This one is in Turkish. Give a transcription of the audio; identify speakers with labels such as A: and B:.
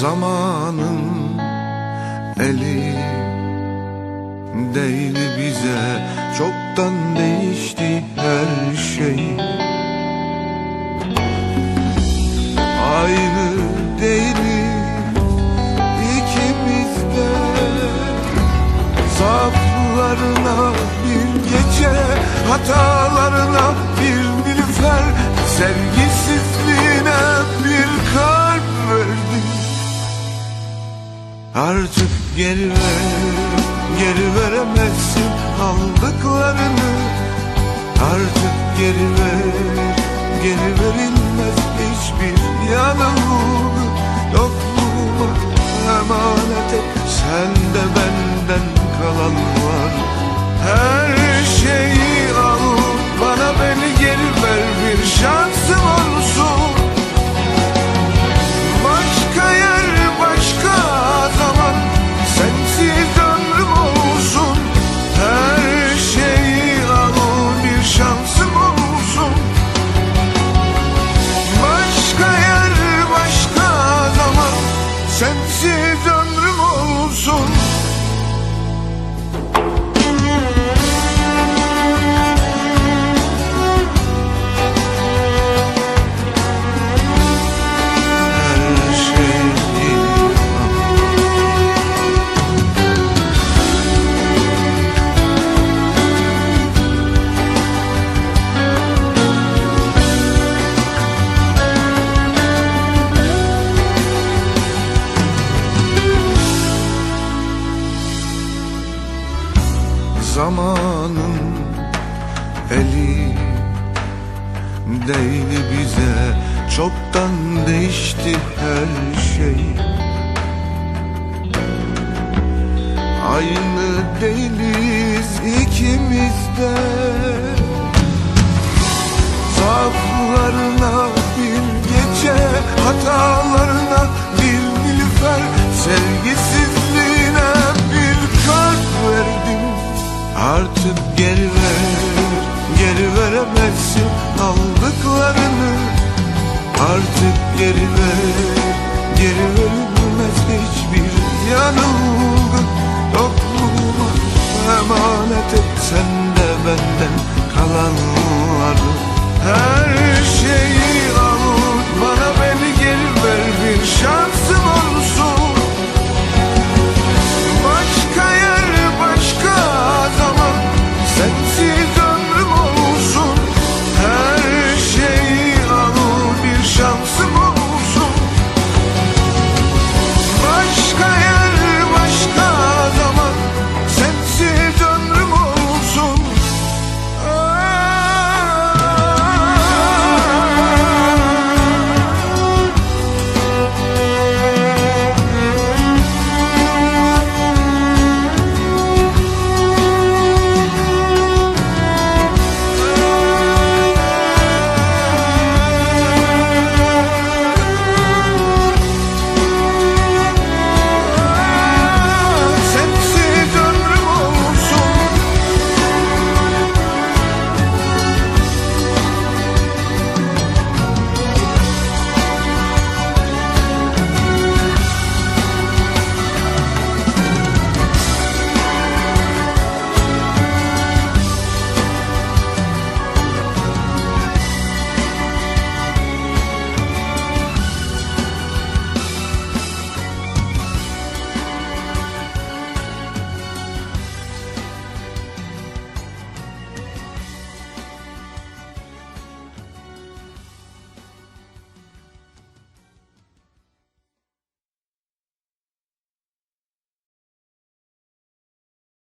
A: Zamanın eli değil bize Çoktan değişti her şey. Aynı değiliz ikimiz de. Zaaflarına bir gece Hatalarına bir nilüfer. Sevgisizliğine bir kalp verdim Artık geri ver, geri veremezsin aldıklarını. Artık geri ver, geri verilmez hiçbir yanılgı Yokluğuma emanet et, sende Zamanın eli değdi bize. Çoktan değişti her şey. Aynı değiliz ikimiz de. Zaaflarına bir gece Hatalarına geri ver, geri veremezsin aldıklarını. Artık geri ver, geri verilmez hiçbir yanılgı. Yokluğuma emanet et sen de benden kalanları